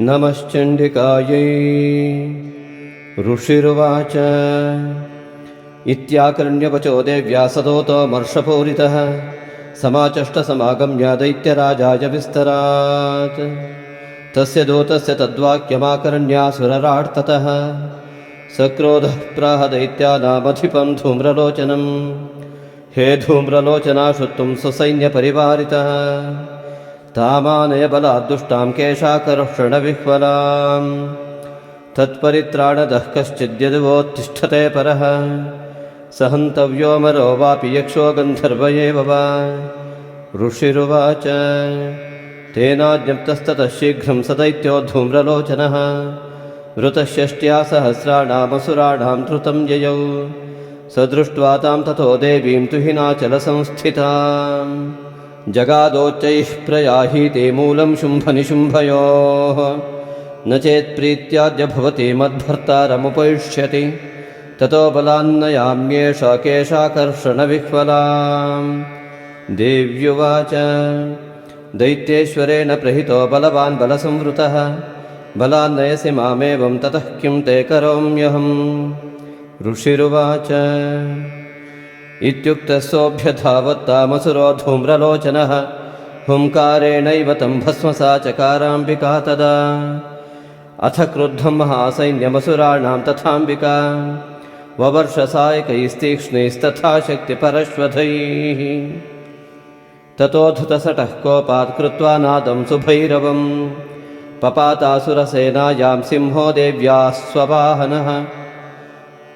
नमश्चण्डिकायै ऋषिरुवाच इत्याकर्ण्यवचो देव्या सदोतमर्षपूरितः समाचष्टसमागम्य दैत्यराजाय विस्तरात्। तस्य दूतस्य तद्वाक्यमाकर्ण्यासुरराट्ततः सक्रोधः प्राह दैत्यानामधिपं धूम्रलोचनं हे धूम्रलोचना श्रुत्वं स्वसैन्यपरिवारितः तामानय बलाद्दुष्टां केशाकर्षणविह्वलां तत्परित्राणदः कश्चिद्यद्वोत्तिष्ठते परः स हन्तव्योमरो वापि यक्षो गन्धर्व एव वा। ऋषिरुवाच तेनाज्ञप्तस्ततः शीघ्रं स दैत्यो धूम्रलोचनः वृतषष्ट्या सहस्राणामसुराणां धृतं ययौ स दृष्ट्वा तां ततो देवीं तुहिनाचलसंस्थिताम् जगादोच्चैः प्रयाहीते मूलं शुम्भनिशुम्भयोः। न चेत्प्रीत्याद्य भवति मद्भर्तारमुपैष्यति ततो बलान्नयाम्येष केशाकर्षणविह्वलाम् देव्युवाच दैत्येश्वरेण प्रहितो बलवान् बलसंवृतः। बलान्नयसि मामेवं ततः किं ते करोम्यहम् ऋषिरुवाच। इत्युक्तसोऽभ्यधावत्तामसुरो धूम्रलोचनः हुङ्कारेणैव तं भस्मसा चकाराम्बिका तदा। अथ क्रुद्धं महासैन्यमसुराणां तथाम्बिका। ववर्षसायकैस्तीक्ष्णैस्तथा शक्तिपरश्वधैः। ततोऽधुतसटः कोपात् कृत्वा नादं सुभैरवं पपातासुरसेनायां सिंहो देव्याः स्ववाहनः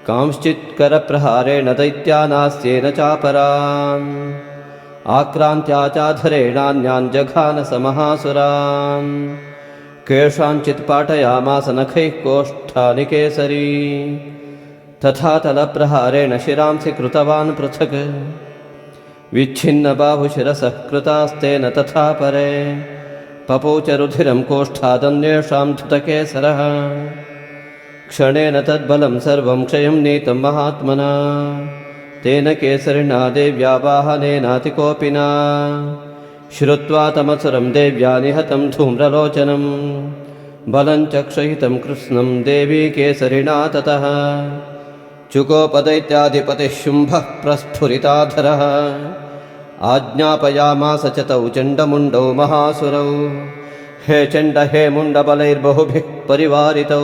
कांश्चित्करप्रहारेण दैत्यानास्येन चापरान् आक्रान्त्या चाधरेणान्यान् जघानसमहासुरान् केषाञ्चित् पाठयामास नखैः कोष्ठानि केसरी। तथा तलप्रहारेण शिरांसि कृतवान् पृथक्। विच्छिन्नबाहुशिरसः कृतास्तेन तथा परे। पपौ च रुधिरं कोष्ठादन्येषां धृतकेसरः क्षणेन तद्बलं सर्वं क्षयं नीतं महात्मना। तेन केसरिणा देव्या वाहनेनातिकोपिना श्रुत्वा तमसुरं देव्या निहतं धूम्रलोचनं। बलं च क्षयितं कृत्स्नं देवी केसरिणा ततः। चुकोपदैत्याधिपतिः शुम्भः प्रस्फुरिताधरः। आज्ञापयामास च तौ चण्डमुण्डौ महासुरौ। हे चण्ड हे मुण्डबलैर्बहुभिः परिवारितौ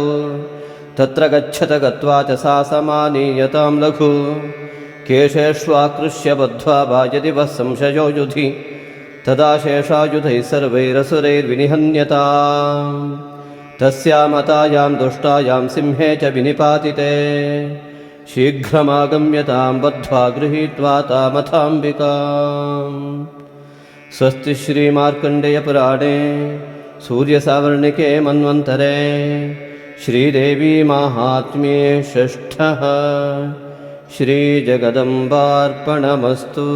तत्र गच्छत गत्वा च सा समानीयतां लघु। केशेष्वाकृष्य बद्ध्वा वा यदि वः संशयो युधि। तदा शेषायुधैः सर्वैरसुरैर्विनिहन्यताम् तस्यामतायां दुष्टायां सिंहे च विनिपातिते। शीघ्रमागम्यतां बद्ध्वा गृहीत्वा तामथाम्बिकाम्। स्वस्ति श्रीमार्कण्डेयपुराणे सूर्यसावर्णिके मन्वन्तरे श्रीदेवी माहात्म्ये षष्ठः। श्रीजगदम्बार्पणमस्तु